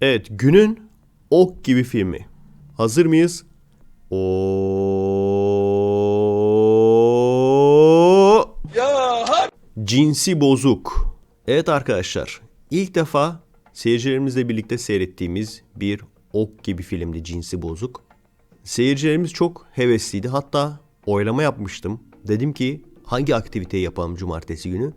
Evet günün ok gibi filmi. Hazır mıyız? O Cinsi bozuk. Evet arkadaşlar ilk defa seyircilerimizle birlikte seyrettiğimiz bir ok gibi filmdi Cinsi Bozuk. Seyircilerimiz çok hevesliydi. Hatta oylama yapmıştım. Dedim ki hangi aktiviteyi yapalım cumartesi günü?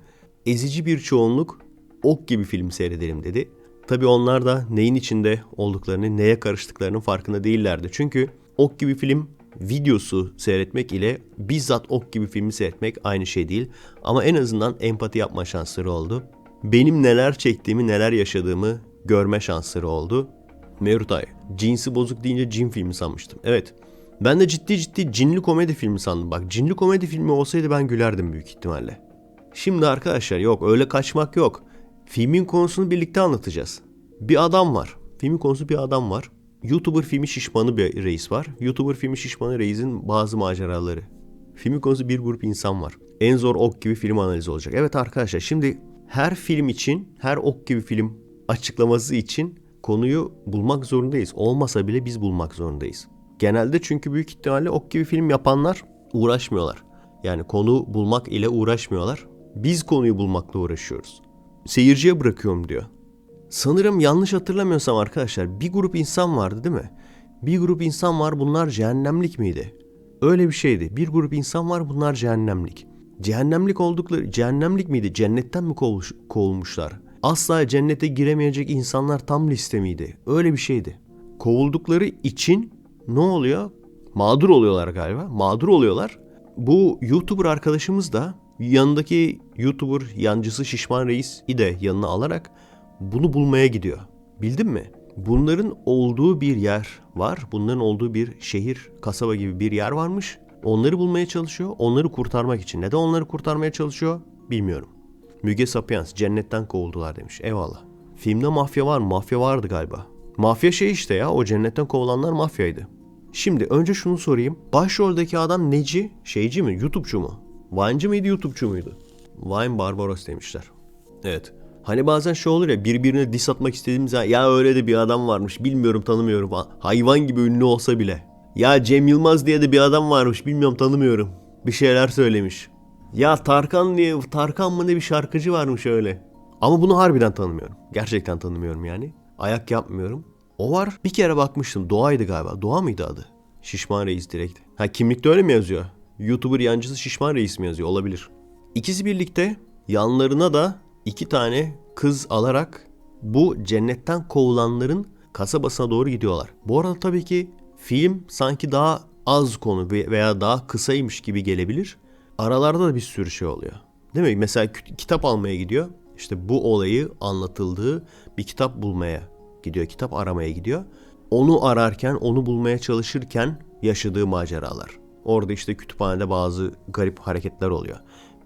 Ezici bir çoğunluk ok gibi film seyredelim dedi. Tabii onlar da neyin içinde olduklarını, neye karıştıklarının farkında değillerdi. Çünkü ok gibi film videosu seyretmek ile bizzat ok gibi filmi seyretmek aynı şey değil. Ama en azından empati yapma şansları oldu. Benim neler çektiğimi, neler yaşadığımı görme şansları oldu. Merutay, cinsi bozuk deyince cin filmi sanmıştım. Evet. Ben de ciddi ciddi cinli komedi filmi sandım. Bak cinli komedi filmi olsaydı ben gülerdim büyük ihtimalle. Şimdi arkadaşlar yok öyle kaçmak yok. Filmin konusunu birlikte anlatacağız. Bir adam var. Filmin konusu bir adam var. YouTuber filmi şişmanı bir reis var. YouTuber filmi şişmanı reisin bazı maceraları. Filmin konusu bir grup insan var. En zor ok gibi film analizi olacak. Evet arkadaşlar şimdi her film için, her ok gibi film açıklaması için konuyu bulmak zorundayız. Olmasa bile biz bulmak zorundayız. Genelde çünkü büyük ihtimalle ok gibi film yapanlar uğraşmıyorlar. Yani konu bulmak ile uğraşmıyorlar. Biz konuyu bulmakla uğraşıyoruz. Seyirciye bırakıyorum diyor. Sanırım yanlış hatırlamıyorsam arkadaşlar bir grup insan vardı değil mi? Bir grup insan var bunlar cehennemlik miydi? Öyle bir şeydi. Bir grup insan var bunlar cehennemlik. Cehennemlik oldukları cehennemlik miydi? Cennetten mi kovmuş, kovulmuşlar? Asla cennete giremeyecek insanlar tam liste miydi? Öyle bir şeydi. Kovuldukları için ne oluyor? Mağdur oluyorlar galiba. Mağdur oluyorlar. Bu YouTuber arkadaşımız da yanındaki YouTuber yancısı Şişman Reis'i de yanına alarak bunu bulmaya gidiyor. Bildin mi? Bunların olduğu bir yer var. Bunların olduğu bir şehir, kasaba gibi bir yer varmış. Onları bulmaya çalışıyor. Onları kurtarmak için. Neden onları kurtarmaya çalışıyor? Bilmiyorum. Müge Sapiens cennetten kovuldular demiş. Eyvallah. Filmde mafya var mı? Mafya vardı galiba. Mafya şey işte ya. O cennetten kovulanlar mafyaydı. Şimdi önce şunu sorayım. Başroldeki adam neci? Şeyci mi? YouTube'cu mu? Vine'cı mıydı? YouTube'cu muydu? Vine Barbaros demişler. Evet. Hani bazen şey olur ya birbirine diss atmak istediğimiz zaman ya öyle de bir adam varmış bilmiyorum tanımıyorum. Ha- Hayvan gibi ünlü olsa bile. Ya Cem Yılmaz diye de bir adam varmış bilmiyorum tanımıyorum. Bir şeyler söylemiş. Ya Tarkan diye Tarkan mı ne bir şarkıcı varmış öyle. Ama bunu harbiden tanımıyorum. Gerçekten tanımıyorum yani. Ayak yapmıyorum. O var. Bir kere bakmıştım. Doğa'ydı galiba. Doğa mıydı adı? Şişman Reis direkt. Ha kimlikte öyle mi yazıyor? YouTuber yancısı Şişman Reis mi yazıyor? Olabilir. İkisi birlikte yanlarına da iki tane kız alarak bu cennetten kovulanların kasabasına doğru gidiyorlar. Bu arada tabii ki film sanki daha az konu ve- veya daha kısaymış gibi gelebilir. Aralarda da bir sürü şey oluyor. Değil mi? Mesela kitap almaya gidiyor. İşte bu olayı anlatıldığı bir kitap bulmaya gidiyor. Kitap aramaya gidiyor. Onu ararken, onu bulmaya çalışırken yaşadığı maceralar. Orada işte kütüphanede bazı garip hareketler oluyor.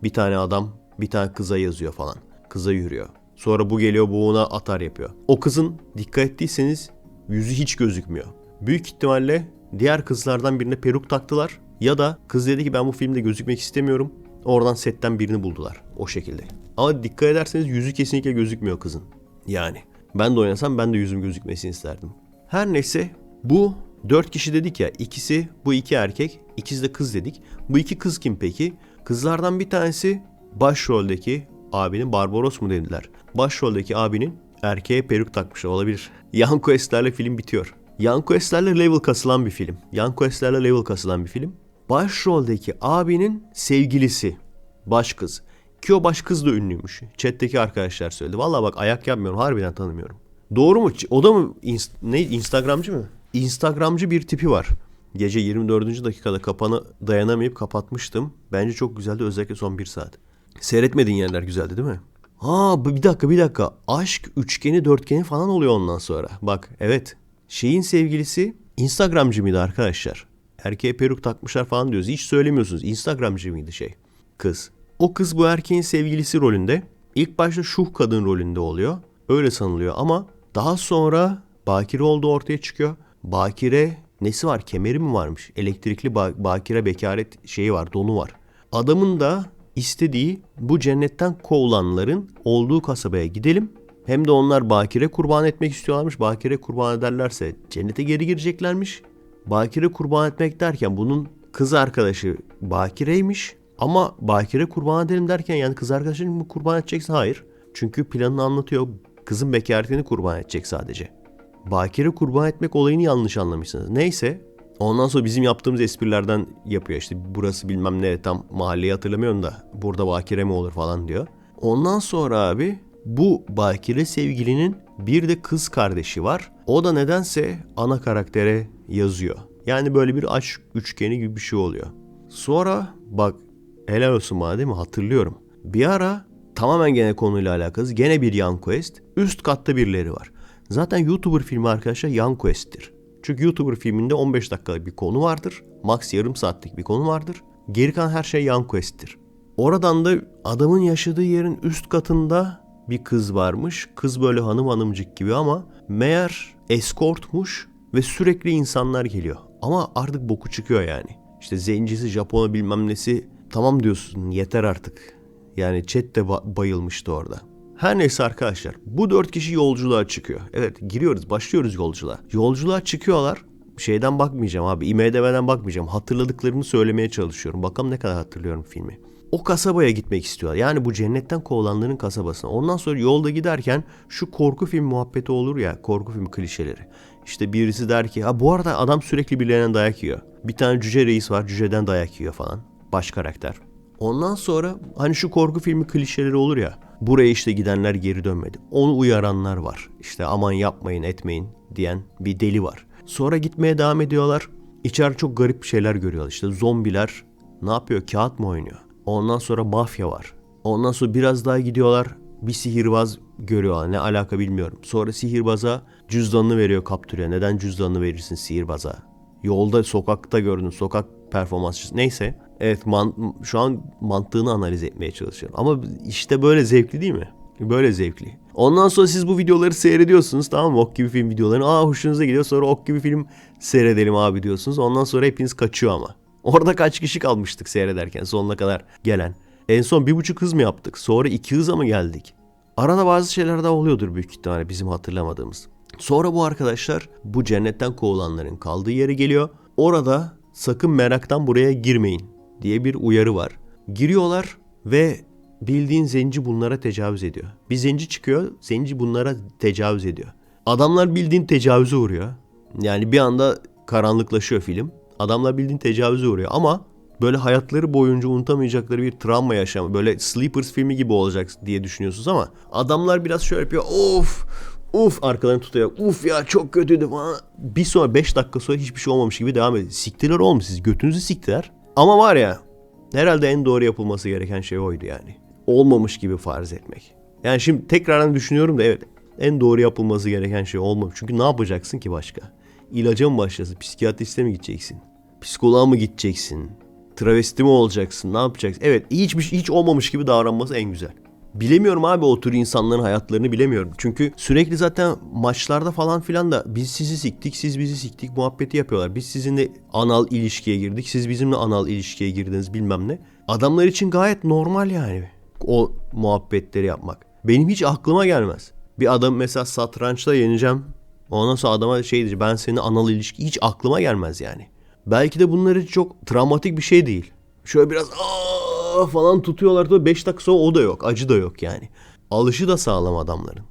Bir tane adam bir tane kıza yazıyor falan. Kıza yürüyor. Sonra bu geliyor bu ona atar yapıyor. O kızın dikkat ettiyseniz yüzü hiç gözükmüyor. Büyük ihtimalle diğer kızlardan birine peruk taktılar. Ya da kız dedi ki ben bu filmde gözükmek istemiyorum. Oradan setten birini buldular. O şekilde. Ama dikkat ederseniz yüzü kesinlikle gözükmüyor kızın. Yani ben de oynasam ben de yüzüm gözükmesini isterdim. Her neyse bu dört kişi dedik ya ikisi bu iki erkek ikisi de kız dedik. Bu iki kız kim peki? Kızlardan bir tanesi başroldeki abinin Barbaros mu dediler. Başroldeki abinin erkeğe peruk takmış olabilir. Yan questlerle film bitiyor. Yan questlerle level kasılan bir film. Yan questlerle level kasılan bir film. Başroldeki abinin sevgilisi. Baş kız. Ki o baş kız da ünlüymüş. Chat'teki arkadaşlar söyledi. Vallahi bak ayak yapmıyorum. Harbiden tanımıyorum. Doğru mu? O da mı inst- ne Instagramcı mı? Instagramcı bir tipi var. Gece 24. dakikada kapanı dayanamayıp kapatmıştım. Bence çok güzeldi özellikle son bir saat. Seyretmediğin yerler güzeldi değil mi? Ha bir dakika bir dakika. Aşk üçgeni dörtgeni falan oluyor ondan sonra. Bak evet. Şeyin sevgilisi Instagramcı mıydı arkadaşlar? Erkeğe peruk takmışlar falan diyoruz. Hiç söylemiyorsunuz. Instagramcı mıydı şey? Kız. O kız bu erkeğin sevgilisi rolünde. İlk başta şuh kadın rolünde oluyor. Öyle sanılıyor ama daha sonra bakire olduğu ortaya çıkıyor. Bakire nesi var? Kemeri mi varmış? Elektrikli ba- bakire bekaret şeyi var, donu var. Adamın da istediği bu cennetten kovulanların olduğu kasabaya gidelim. Hem de onlar bakire kurban etmek istiyorlarmış. Bakire kurban ederlerse cennete geri gireceklermiş. Bakire kurban etmek derken bunun kız arkadaşı bakireymiş. Ama bakire kurban edelim derken yani kız arkadaşını mı kurban edeceksin? Hayır. Çünkü planını anlatıyor. Kızın bekaretini kurban edecek sadece. Bakire kurban etmek olayını yanlış anlamışsınız. Neyse Ondan sonra bizim yaptığımız esprilerden yapıyor işte burası bilmem ne tam mahalleyi hatırlamıyorum da burada bakire mi olur falan diyor. Ondan sonra abi bu bakire sevgilinin bir de kız kardeşi var. O da nedense ana karaktere yazıyor. Yani böyle bir aşk üçgeni gibi bir şey oluyor. Sonra bak helal olsun bana değil mi hatırlıyorum. Bir ara tamamen gene konuyla alakası gene bir yan quest. Üst katta birileri var. Zaten YouTuber filmi arkadaşlar yan quest'tir. Çünkü YouTuber filminde 15 dakikalık bir konu vardır. Max yarım saatlik bir konu vardır. Geri kalan her şey yan quest'tir. Oradan da adamın yaşadığı yerin üst katında bir kız varmış. Kız böyle hanım hanımcık gibi ama meğer eskortmuş ve sürekli insanlar geliyor. Ama artık boku çıkıyor yani. İşte zencisi, Japon'a bilmem nesi tamam diyorsun yeter artık. Yani chat de ba- bayılmıştı orada. Her neyse arkadaşlar bu dört kişi yolculuğa çıkıyor. Evet giriyoruz başlıyoruz yolculuğa. Yolculuğa çıkıyorlar. Şeyden bakmayacağım abi IMDB'den bakmayacağım. Hatırladıklarımı söylemeye çalışıyorum. Bakalım ne kadar hatırlıyorum filmi. O kasabaya gitmek istiyorlar. Yani bu cennetten kovulanların kasabasına. Ondan sonra yolda giderken şu korku film muhabbeti olur ya. Korku film klişeleri. İşte birisi der ki ha bu arada adam sürekli birilerine dayak yiyor. Bir tane cüce reis var cüceden dayak yiyor falan. Baş karakter. Ondan sonra hani şu korku filmi klişeleri olur ya. Buraya işte gidenler geri dönmedi. Onu uyaranlar var. İşte aman yapmayın etmeyin diyen bir deli var. Sonra gitmeye devam ediyorlar. İçeride çok garip şeyler görüyorlar. İşte zombiler ne yapıyor? Kağıt mı oynuyor? Ondan sonra mafya var. Ondan sonra biraz daha gidiyorlar. Bir sihirbaz görüyorlar. Ne alaka bilmiyorum. Sonra sihirbaza cüzdanını veriyor kaptırıyor. Neden cüzdanını verirsin sihirbaza? Yolda sokakta gördün. Sokak performansçısı. Neyse. Evet man, şu an mantığını analiz etmeye çalışıyorum. Ama işte böyle zevkli değil mi? Böyle zevkli. Ondan sonra siz bu videoları seyrediyorsunuz tamam mı? Ok gibi film videolarını. Aa hoşunuza gidiyor. Sonra ok gibi film seyredelim abi diyorsunuz. Ondan sonra hepiniz kaçıyor ama. Orada kaç kişi kalmıştık seyrederken sonuna kadar gelen. En son bir buçuk hız mı yaptık? Sonra iki hıza mı geldik? Arada bazı şeyler daha oluyordur büyük ihtimalle bizim hatırlamadığımız. Sonra bu arkadaşlar bu cennetten kovulanların kaldığı yere geliyor. Orada sakın meraktan buraya girmeyin diye bir uyarı var. Giriyorlar ve bildiğin zenci bunlara tecavüz ediyor. Bir zenci çıkıyor, zenci bunlara tecavüz ediyor. Adamlar bildiğin tecavüze uğruyor. Yani bir anda karanlıklaşıyor film. Adamlar bildiğin tecavüze uğruyor ama böyle hayatları boyunca unutamayacakları bir travma yaşam. Böyle Sleepers filmi gibi olacak diye düşünüyorsunuz ama adamlar biraz şöyle yapıyor. Of Uf arkalarını tutuyor. Uf ya çok kötüydü falan. Bir sonra 5 dakika sonra hiçbir şey olmamış gibi devam ediyor. Siktiler oğlum siz götünüzü siktiler. Ama var ya herhalde en doğru yapılması gereken şey oydu yani. Olmamış gibi farz etmek. Yani şimdi tekrardan düşünüyorum da evet en doğru yapılması gereken şey olmamış. Çünkü ne yapacaksın ki başka? İlaca mı başlasın? Psikiyatriste mi gideceksin? Psikoloğa mı gideceksin? Travesti mi olacaksın? Ne yapacaksın? Evet hiçbir hiç olmamış gibi davranması en güzel. Bilemiyorum abi o tür insanların hayatlarını bilemiyorum. Çünkü sürekli zaten maçlarda falan filan da biz sizi siktik, siz bizi siktik muhabbeti yapıyorlar. Biz sizinle anal ilişkiye girdik, siz bizimle anal ilişkiye girdiniz bilmem ne. Adamlar için gayet normal yani o muhabbetleri yapmak. Benim hiç aklıma gelmez. Bir adam mesela satrançta yeneceğim. Ondan sonra adama şey diyecek ben senin anal ilişki hiç aklıma gelmez yani. Belki de bunları çok travmatik bir şey değil. Şöyle biraz aa falan tutuyorlar da 5 dakika sonra o da yok. Acı da yok yani. Alışı da sağlam adamların.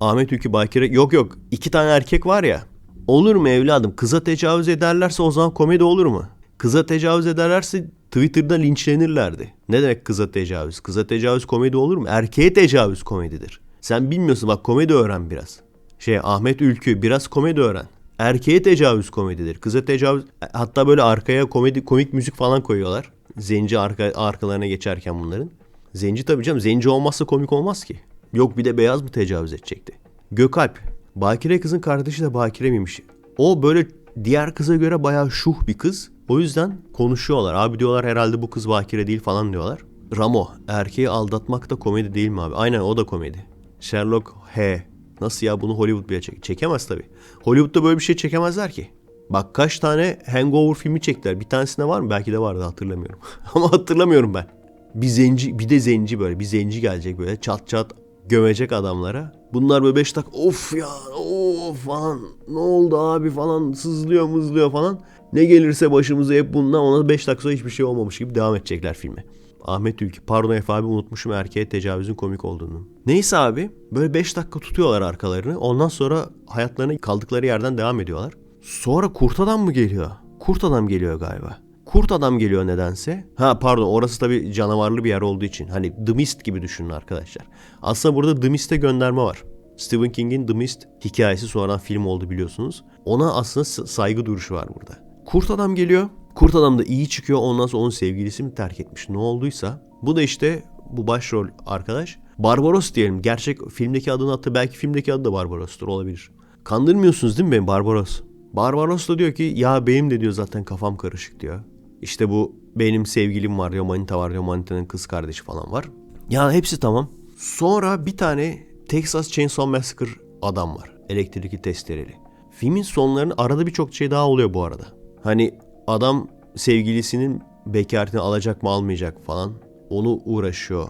Ahmet Ülkü Bakire yok yok iki tane erkek var ya. Olur mu evladım? Kıza tecavüz ederlerse o zaman komedi olur mu? Kıza tecavüz ederlerse Twitter'da linçlenirlerdi. Ne demek kıza tecavüz? Kıza tecavüz komedi olur mu? Erkeğe tecavüz komedidir. Sen bilmiyorsun bak komedi öğren biraz. Şey Ahmet Ülkü biraz komedi öğren. Erkeğe tecavüz komedidir. Kıza tecavüz hatta böyle arkaya komedi komik müzik falan koyuyorlar. Zenci arka, arkalarına geçerken bunların. Zenci tabii canım. Zenci olmazsa komik olmaz ki. Yok bir de beyaz mı tecavüz edecekti? Gökalp. Bakire kızın kardeşi de Bakire miymiş? O böyle diğer kıza göre bayağı şuh bir kız. O yüzden konuşuyorlar. Abi diyorlar herhalde bu kız Bakire değil falan diyorlar. Ramo. Erkeği aldatmak da komedi değil mi abi? Aynen o da komedi. Sherlock H. Nasıl ya bunu Hollywood bile çek çekemez tabii. Hollywood'da böyle bir şey çekemezler ki. Bak kaç tane Hangover filmi çektiler. Bir tanesinde var mı? Belki de vardı hatırlamıyorum. Ama hatırlamıyorum ben. Bir zenci, bir de zenci böyle. Bir zenci gelecek böyle çat çat gömecek adamlara. Bunlar böyle 5 dakika of ya of falan ne oldu abi falan sızlıyor mızlıyor falan. Ne gelirse başımıza hep bundan ona 5 dakika sonra hiçbir şey olmamış gibi devam edecekler filme. Ahmet Ülkü pardon Efe abi unutmuşum erkeğe tecavüzün komik olduğunu. Neyse abi böyle 5 dakika tutuyorlar arkalarını ondan sonra hayatlarına kaldıkları yerden devam ediyorlar. Sonra kurt adam mı geliyor? Kurt adam geliyor galiba. Kurt adam geliyor nedense. Ha pardon orası tabii canavarlı bir yer olduğu için. Hani The Mist gibi düşünün arkadaşlar. Aslında burada The Mist'e gönderme var. Stephen King'in The Mist hikayesi sonradan film oldu biliyorsunuz. Ona aslında saygı duruşu var burada. Kurt adam geliyor. Kurt adam da iyi çıkıyor. Ondan sonra onun sevgilisi mi terk etmiş? Ne olduysa. Bu da işte bu başrol arkadaş. Barbaros diyelim. Gerçek filmdeki adını attı. Belki filmdeki adı da Barbaros'tur olabilir. Kandırmıyorsunuz değil mi beni Barbaros? Barbaros da diyor ki ya benim de diyor zaten kafam karışık diyor. İşte bu benim sevgilim var diyor, manita var diyor, kız kardeşi falan var. Ya hepsi tamam. Sonra bir tane Texas Chainsaw Massacre adam var. Elektrikli testereli. Filmin sonlarının arada birçok şey daha oluyor bu arada. Hani adam sevgilisinin bekaretini alacak mı almayacak falan. Onu uğraşıyor.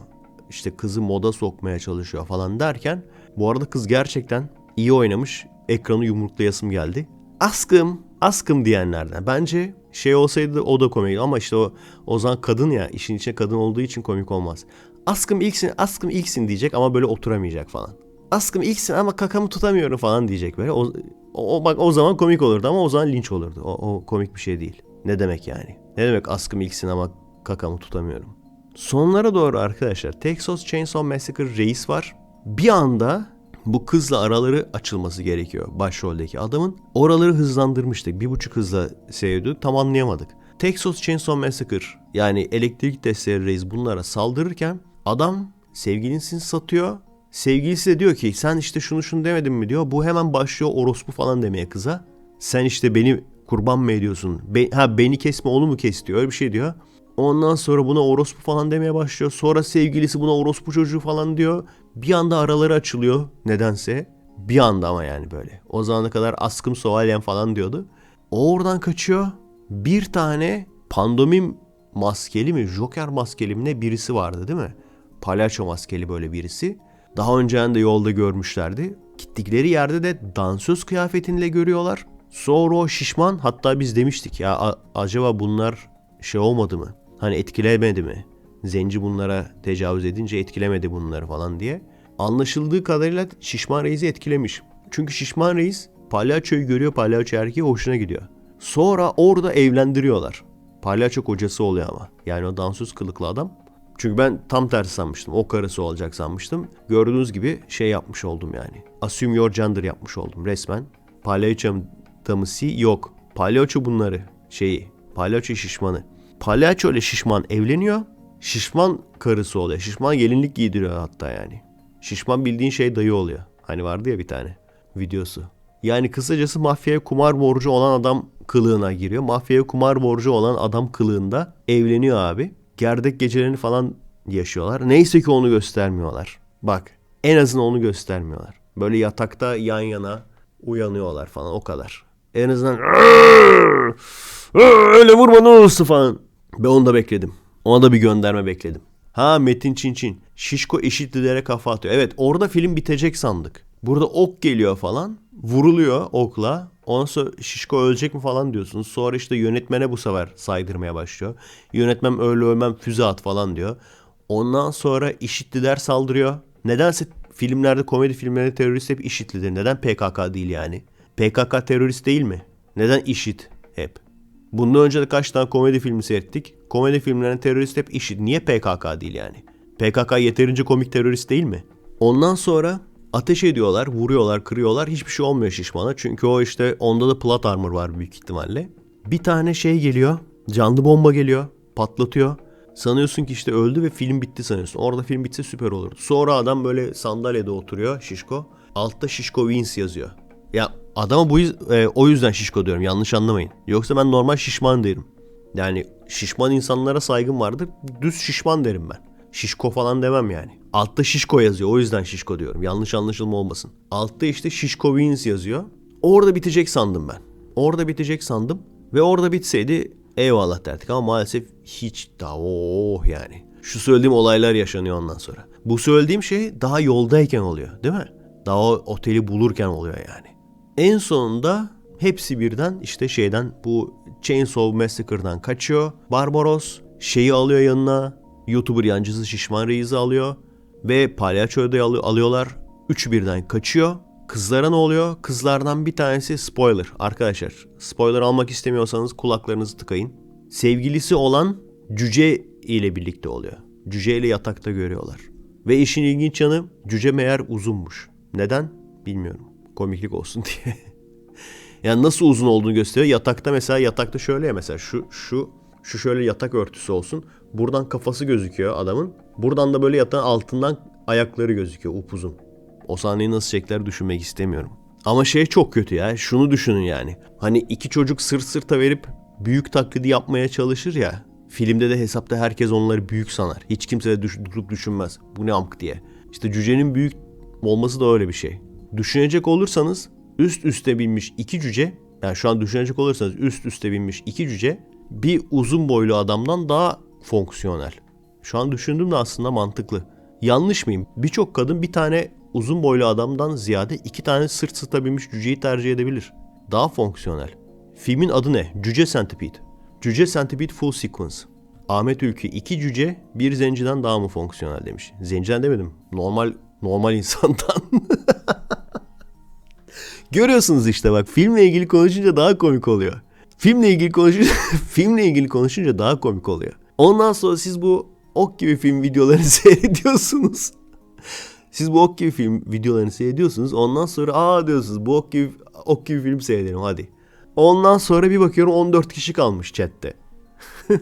İşte kızı moda sokmaya çalışıyor falan derken bu arada kız gerçekten iyi oynamış. Ekranı yumruklayasım geldi. Askım, askım diyenlerden. Bence şey olsaydı o da komik ama işte o o zaman kadın ya işin içine kadın olduğu için komik olmaz. Askım ilksin, askım ilksin diyecek ama böyle oturamayacak falan. Askım ilksin ama kakamı tutamıyorum falan diyecek böyle. O, o bak o zaman komik olurdu ama o zaman linç olurdu. O, o komik bir şey değil. Ne demek yani? Ne demek askım ilksin ama kakamı tutamıyorum? Sonlara doğru arkadaşlar Texas Chainsaw Massacre reis var. Bir anda bu kızla araları açılması gerekiyor başroldeki adamın. Oraları hızlandırmıştık. Bir buçuk hızla seyrediyorduk. Tam anlayamadık. Texas Chainsaw Massacre yani elektrik testleri reis bunlara saldırırken adam sevgilisini satıyor. Sevgilisi de diyor ki sen işte şunu şunu demedin mi diyor. Bu hemen başlıyor orospu falan demeye kıza. Sen işte beni kurban mı ediyorsun? Be- ha beni kesme onu mu kes diyor. Öyle bir şey diyor. Ondan sonra buna orospu falan demeye başlıyor. Sonra sevgilisi buna orospu çocuğu falan diyor. Bir anda araları açılıyor nedense. Bir anda ama yani böyle. O zamana kadar askım soğalyen falan diyordu. O oradan kaçıyor. Bir tane pandomim maskeli mi, Joker maskeli mi ne birisi vardı değil mi? Palyaço maskeli böyle birisi. Daha önceden de yolda görmüşlerdi. Gittikleri yerde de dansöz kıyafetinde görüyorlar. Sonra o şişman hatta biz demiştik ya acaba bunlar şey olmadı mı? Hani etkilemedi mi? Zenci bunlara tecavüz edince etkilemedi bunları falan diye. Anlaşıldığı kadarıyla şişman reisi etkilemiş. Çünkü şişman reis palyaçoyu görüyor palyaço erkeği hoşuna gidiyor. Sonra orada evlendiriyorlar. Palyaço kocası oluyor ama. Yani o dansöz kılıklı adam. Çünkü ben tam tersi sanmıştım. O karısı olacak sanmıştım. Gördüğünüz gibi şey yapmış oldum yani. Assume your gender yapmış oldum resmen. Palyaço damısı yok. Palyaço bunları şeyi. Palyaço şişmanı. Palyaço ile şişman evleniyor. Şişman karısı oluyor. Şişman gelinlik giydiriyor hatta yani. Şişman bildiğin şey dayı oluyor. Hani vardı ya bir tane videosu. Yani kısacası mafyaya kumar borcu olan adam kılığına giriyor. Mafyaya kumar borcu olan adam kılığında evleniyor abi. Gerdek gecelerini falan yaşıyorlar. Neyse ki onu göstermiyorlar. Bak en azından onu göstermiyorlar. Böyle yatakta yan yana uyanıyorlar falan o kadar. En azından öyle vurma ne olursa falan. Ben onu da bekledim. Ona da bir gönderme bekledim. Ha Metin Çinçin. Şişko eşitlilere kafa atıyor. Evet orada film bitecek sandık. Burada ok geliyor falan. Vuruluyor okla. Ondan sonra Şişko ölecek mi falan diyorsunuz. Sonra işte yönetmene bu sefer saydırmaya başlıyor. Yönetmen öyle ölmem füze at falan diyor. Ondan sonra işitliler saldırıyor. Nedense filmlerde komedi filmlerinde terörist hep işitlidir. Neden PKK değil yani? PKK terörist değil mi? Neden işit hep? Bundan önce de kaç tane komedi filmi seyrettik. Komedi filmlerinin terörist hep işit. Niye PKK değil yani? PKK yeterince komik terörist değil mi? Ondan sonra ateş ediyorlar, vuruyorlar, kırıyorlar. Hiçbir şey olmuyor şişmana. Çünkü o işte onda da plat armor var büyük ihtimalle. Bir tane şey geliyor. Canlı bomba geliyor. Patlatıyor. Sanıyorsun ki işte öldü ve film bitti sanıyorsun. Orada film bitse süper olurdu. Sonra adam böyle sandalyede oturuyor şişko. Altta şişko wins yazıyor. Ya adama bu e, o yüzden şişko diyorum yanlış anlamayın. Yoksa ben normal şişman derim. Yani şişman insanlara saygım vardır. Düz şişman derim ben. Şişko falan demem yani. Altta şişko yazıyor. O yüzden şişko diyorum. Yanlış anlaşılma olmasın. Altta işte şişko wins yazıyor. Orada bitecek sandım ben. Orada bitecek sandım. Ve orada bitseydi eyvallah derdik ama maalesef hiç daha oh yani. Şu söylediğim olaylar yaşanıyor ondan sonra. Bu söylediğim şey daha yoldayken oluyor değil mi? Daha oteli bulurken oluyor yani. En sonunda hepsi birden işte şeyden bu Chainsaw Massacre'dan kaçıyor. Barbaros şeyi alıyor yanına. YouTuber yancısı Şişman Reis'i alıyor. Ve palyaçoyu da alıyor, alıyorlar. Üçü birden kaçıyor. Kızlara ne oluyor? Kızlardan bir tanesi spoiler. Arkadaşlar spoiler almak istemiyorsanız kulaklarınızı tıkayın. Sevgilisi olan cüce ile birlikte oluyor. Cüce ile yatakta görüyorlar. Ve işin ilginç yanı cüce meğer uzunmuş. Neden? Bilmiyorum. Komiklik olsun diye. yani nasıl uzun olduğunu gösteriyor. Yatakta mesela yatakta şöyle ya mesela şu şu şu şöyle yatak örtüsü olsun. Buradan kafası gözüküyor adamın. Buradan da böyle yatağın altından ayakları gözüküyor upuzun. O sahneyi nasıl çekler düşünmek istemiyorum. Ama şey çok kötü ya. Şunu düşünün yani. Hani iki çocuk sırt sırta verip büyük taklidi yapmaya çalışır ya. Filmde de hesapta herkes onları büyük sanar. Hiç kimse de düş- durup düşünmez. Bu ne amk diye. İşte cücenin büyük olması da öyle bir şey. Düşünecek olursanız üst üste binmiş iki cüce, yani şu an düşünecek olursanız üst üste binmiş iki cüce bir uzun boylu adamdan daha fonksiyonel. Şu an düşündüğümde aslında mantıklı. Yanlış mıyım? Birçok kadın bir tane uzun boylu adamdan ziyade iki tane sırt sırta binmiş cüceyi tercih edebilir. Daha fonksiyonel. Filmin adı ne? Cüce Centipede. Cüce Centipede Full Sequence. Ahmet Ülkü iki cüce bir zenciden daha mı fonksiyonel demiş. Zenciden demedim. Normal normal insandan. Görüyorsunuz işte bak filmle ilgili konuşunca daha komik oluyor. Filmle ilgili konuşunca filmle ilgili konuşunca daha komik oluyor. Ondan sonra siz bu ok gibi film videolarını seyrediyorsunuz. Siz bu ok gibi film videolarını seyrediyorsunuz. Ondan sonra aa diyorsunuz bu ok gibi, ok gibi film seyredelim hadi. Ondan sonra bir bakıyorum 14 kişi kalmış chatte.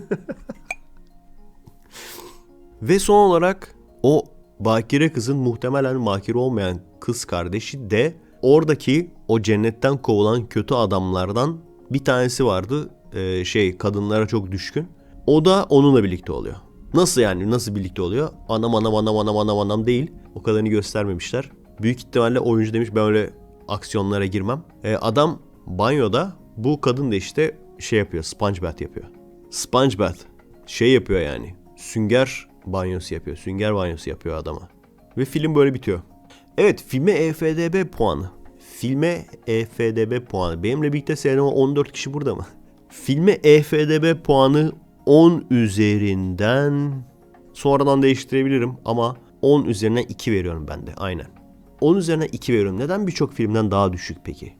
Ve son olarak o bakire kızın muhtemelen bakire olmayan kız kardeşi de oradaki o cennetten kovulan kötü adamlardan bir tanesi vardı. Ee, şey kadınlara çok düşkün. O da onunla birlikte oluyor. Nasıl yani nasıl birlikte oluyor? Anam anam anam anam anam anam değil. O kadarını göstermemişler. Büyük ihtimalle oyuncu demiş ben öyle aksiyonlara girmem. Ee, adam banyoda bu kadın da işte şey yapıyor sponge bath yapıyor. Sponge bath şey yapıyor yani sünger banyosu yapıyor. Sünger banyosu yapıyor adama. Ve film böyle bitiyor. Evet filme EFDB puanı. Filme EFDB puanı. Benimle birlikte seyreden 14 kişi burada mı? Filme EFDB puanı 10 üzerinden sonradan değiştirebilirim ama 10 üzerinden 2 veriyorum ben de aynen. 10 üzerinden 2 veriyorum. Neden birçok filmden daha düşük peki?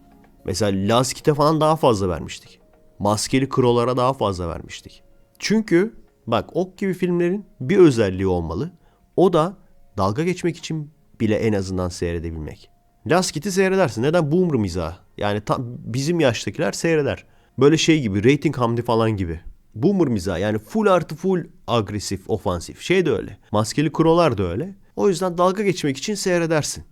Mesela Last Kit'e falan daha fazla vermiştik. Maskeli Krolara daha fazla vermiştik. Çünkü bak ok gibi filmlerin bir özelliği olmalı. O da dalga geçmek için bile en azından seyredebilmek. Last Kit'i seyredersin. Neden? Boomer mizahı. Yani tam bizim yaştakiler seyreder. Böyle şey gibi Rating Hamdi falan gibi. Boomer mizahı yani full artı full agresif, ofansif. Şey de öyle. Maskeli Krolar da öyle. O yüzden dalga geçmek için seyredersin.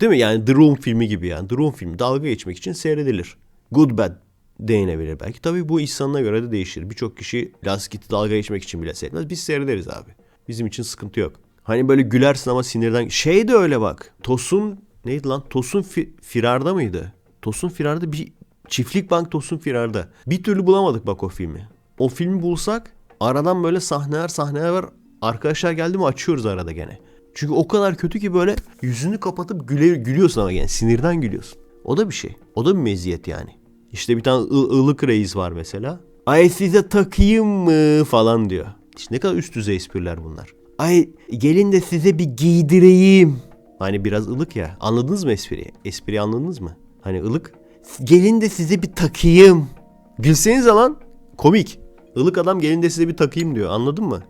Değil mi? Yani The Room filmi gibi yani. The Room filmi dalga geçmek için seyredilir. Good Bad değinebilir belki. Tabii bu insanına göre de değişir. Birçok kişi Last Kit'i dalga geçmek için bile seyretmez. Biz seyrederiz abi. Bizim için sıkıntı yok. Hani böyle gülersin ama sinirden... Şey de öyle bak. Tosun neydi lan? Tosun fi- Firar'da mıydı? Tosun Firar'da bir... Çiftlik Bank Tosun Firar'da. Bir türlü bulamadık bak o filmi. O filmi bulsak aradan böyle sahneler sahneler var. Arkadaşlar geldi mi açıyoruz arada gene. Çünkü o kadar kötü ki böyle yüzünü kapatıp güle, gülüyorsun ama yani sinirden gülüyorsun. O da bir şey. O da bir meziyet yani. İşte bir tane ılık reis var mesela. Ay size takayım mı falan diyor. İşte ne kadar üst düzey espriler bunlar. Ay gelin de size bir giydireyim. Hani biraz ılık ya. Anladınız mı espriyi? Espriyi anladınız mı? Hani ılık. Gelin de size bir takayım. Gülseniz lan komik. Ilık adam gelin de size bir takayım diyor. Anladın mı?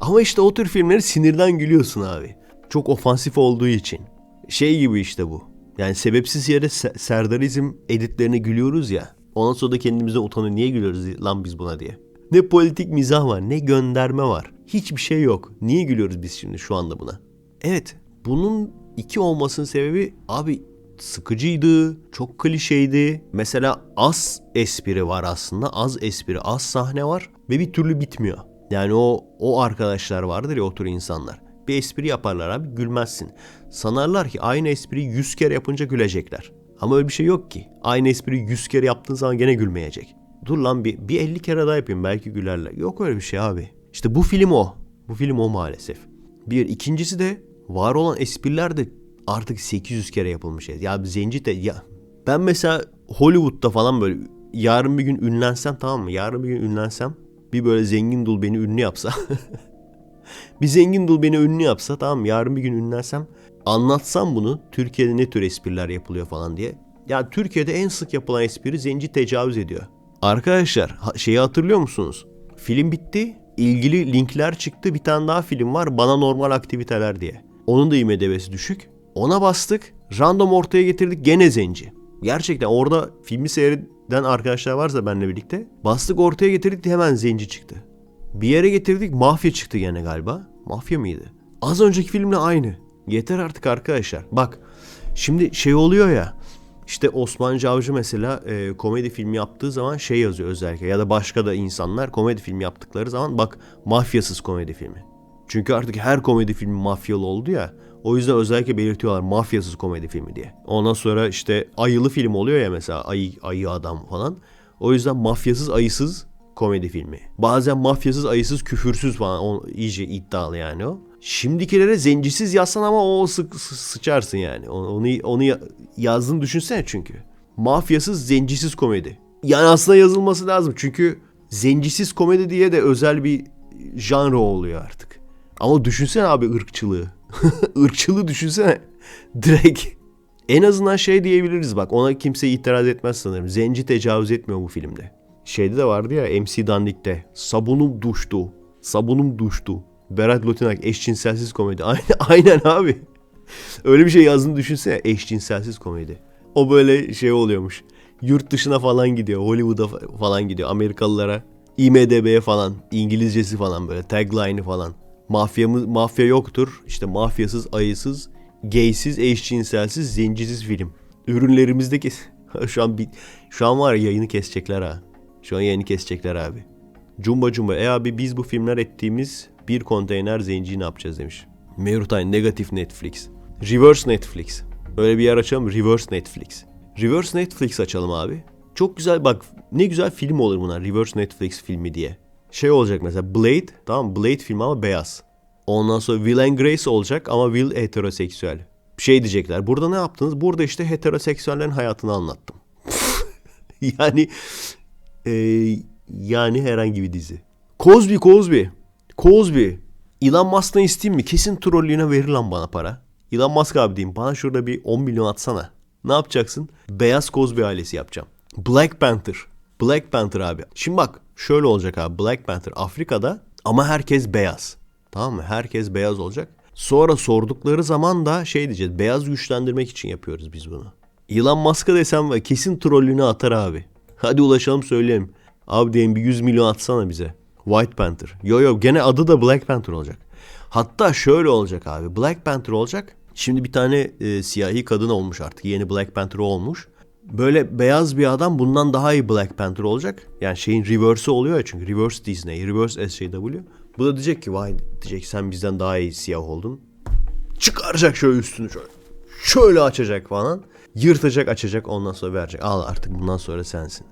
Ama işte o tür filmleri sinirden gülüyorsun abi. Çok ofansif olduğu için. Şey gibi işte bu. Yani sebepsiz yere Se- Serdarizm editlerine gülüyoruz ya. Ondan sonra da kendimize utanıyor. Niye gülüyoruz lan biz buna diye. Ne politik mizah var ne gönderme var. Hiçbir şey yok. Niye gülüyoruz biz şimdi şu anda buna? Evet bunun iki olmasının sebebi abi sıkıcıydı, çok klişeydi. Mesela az espri var aslında, az espri, az sahne var ve bir türlü bitmiyor. Yani o o arkadaşlar vardır ya o tür insanlar. Bir espri yaparlar abi gülmezsin. Sanarlar ki aynı espriyi 100 kere yapınca gülecekler. Ama öyle bir şey yok ki. Aynı espriyi 100 kere yaptığın zaman gene gülmeyecek. Dur lan bir, bir 50 kere daha yapayım belki gülerler. Yok öyle bir şey abi. İşte bu film o. Bu film o maalesef. Bir. ikincisi de var olan espriler de artık 800 kere yapılmış. Ya zenci de ya ben mesela Hollywood'da falan böyle yarın bir gün ünlensem tamam mı? Yarın bir gün ünlensem bir böyle zengin dul beni ünlü yapsa. bir zengin dul beni ünlü yapsa tamam mı? Yarın bir gün ünlensem anlatsam bunu Türkiye'de ne tür espriler yapılıyor falan diye. Ya Türkiye'de en sık yapılan espri zenci tecavüz ediyor. Arkadaşlar şeyi hatırlıyor musunuz? Film bitti. ilgili linkler çıktı. Bir tane daha film var. Bana normal aktiviteler diye. Onun da IMDb'si düşük. Ona bastık. Random ortaya getirdik. Gene zenci. Gerçekten orada filmi seyreden arkadaşlar varsa benimle birlikte. Bastık ortaya getirdik hemen zenci çıktı. Bir yere getirdik mafya çıktı gene galiba. Mafya mıydı? Az önceki filmle aynı. Yeter artık arkadaşlar. Bak şimdi şey oluyor ya. İşte Osman Cavcı mesela e, komedi filmi yaptığı zaman şey yazıyor özellikle ya da başka da insanlar komedi filmi yaptıkları zaman bak mafyasız komedi filmi. Çünkü artık her komedi filmi mafyalı oldu ya. O yüzden özellikle belirtiyorlar mafyasız komedi filmi diye. Ondan sonra işte ayılı film oluyor ya mesela ayı, ayı adam falan. O yüzden mafyasız ayısız komedi filmi. Bazen mafyasız ayısız küfürsüz falan. O, iyice iddialı yani o. Şimdikilere zencisiz yazsan ama o sık sıçarsın yani. Onu onu yazdığını düşünsene çünkü. Mafyasız zencisiz komedi. Yani aslında yazılması lazım çünkü zencisiz komedi diye de özel bir janro oluyor artık. Ama düşünsene abi ırkçılığı. ırkçılığı düşünsene. Direkt. En azından şey diyebiliriz bak ona kimse itiraz etmez sanırım. Zenci tecavüz etmiyor bu filmde. Şeyde de vardı ya MC Dandik'te. Sabunum duştu. Sabunum duştu. Berat Lotinak eşcinselsiz komedi. Aynen, aynen abi. Öyle bir şey yazdığını düşünsene eşcinselsiz komedi. O böyle şey oluyormuş. Yurt dışına falan gidiyor. Hollywood'a falan gidiyor. Amerikalılara. IMDB'ye falan. İngilizcesi falan böyle. Tagline'ı falan. Mafyamız, mafya yoktur. İşte mafyasız, ayısız, gaysiz, eşcinselsiz, zencisiz film. Ürünlerimizdeki şu an bir, şu an var ya yayını kesecekler ha. Şu an yayını kesecekler abi. Cumba cumba. E abi biz bu filmler ettiğimiz bir konteyner zenciyi ne yapacağız demiş. Merutay negatif Netflix. Reverse Netflix. Öyle bir yer açalım. Reverse Netflix. Reverse Netflix açalım abi. Çok güzel bak ne güzel film olur buna Reverse Netflix filmi diye. Şey olacak mesela Blade tamam? Blade filmi ama beyaz. Ondan sonra Will and Grace olacak ama Will heteroseksüel. Şey diyecekler burada ne yaptınız? Burada işte heteroseksüellerin hayatını anlattım. yani e, yani herhangi bir dizi. Cosby Cosby. Cosby. Elon Musk'tan isteyeyim mi? Kesin trollüğüne verir lan bana para. Elon Musk abi diyeyim bana şurada bir 10 milyon atsana. Ne yapacaksın? Beyaz Cosby ailesi yapacağım. Black Panther. Black Panther abi. Şimdi bak şöyle olacak abi. Black Panther Afrika'da ama herkes beyaz. Tamam mı? Herkes beyaz olacak. Sonra sordukları zaman da şey diyeceğiz. Beyaz güçlendirmek için yapıyoruz biz bunu. Elon Musk'a desem kesin trollünü atar abi. Hadi ulaşalım söyleyelim. Abi diyeyim bir 100 milyon atsana bize. White Panther. Yo yo gene adı da Black Panther olacak. Hatta şöyle olacak abi. Black Panther olacak. Şimdi bir tane e, siyahi kadın olmuş artık. Yeni Black Panther olmuş. Böyle beyaz bir adam bundan daha iyi Black Panther olacak. Yani şeyin reverse'ı oluyor ya çünkü. Reverse Disney, reverse SJW. Bu da diyecek ki vay diyecek sen bizden daha iyi siyah oldun. Çıkaracak şöyle üstünü şöyle. Şöyle açacak falan. Yırtacak açacak ondan sonra verecek. Al artık bundan sonra sensin.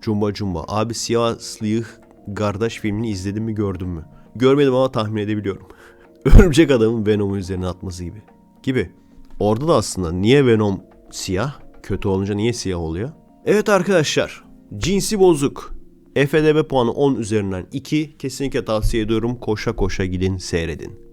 Cumba Cumba. Abi siyah sıyık kardeş filmini izledin mi gördün mü? Görmedim ama tahmin edebiliyorum. Örümcek adamın Venom'u üzerine atması gibi. Gibi. Orada da aslında niye Venom siyah? Kötü olunca niye siyah oluyor? Evet arkadaşlar. Cinsi bozuk. FDB puanı 10 üzerinden 2. Kesinlikle tavsiye ediyorum. Koşa koşa gidin seyredin.